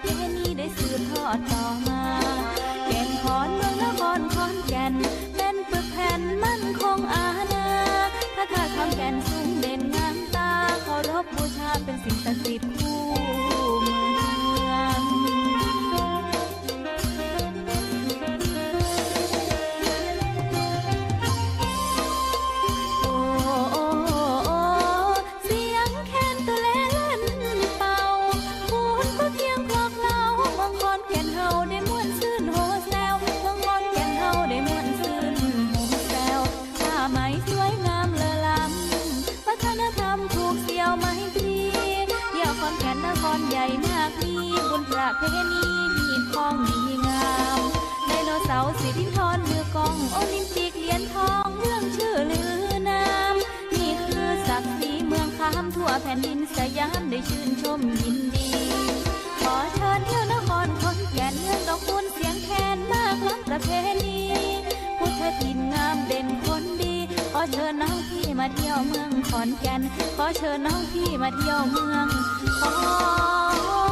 เพณีได้สืบทอดต่อมาแก่นขอนเมืองนครขอนแก่นเป็นปึกแผ่นมั่นคงอาณาพระธาตุขอนแก่นสูงเด่นงามตาเคารพบูชาเป็นสิ่ง ใหญ่มากมีบุญประเพณีมีของดีงามไดโนเสาร์สิรินทรมือกองโอลิมปิกเหรียญทองเรื่องชื่อลือนามนี่คือศักดิ์ศรีเมืองคามทั่วแผ่นดินสยามได้ชื่นชมยินดี ขอเชิญเที่ยวนครขอนแก่นเมืองดอกคูณเสียงแคนมากล้ำประเพณีพุทธถิ่น มาเที่ยวเมืองขอนแก่น ขอเชิญน้องพี่มาเที่ยวเมืองขอน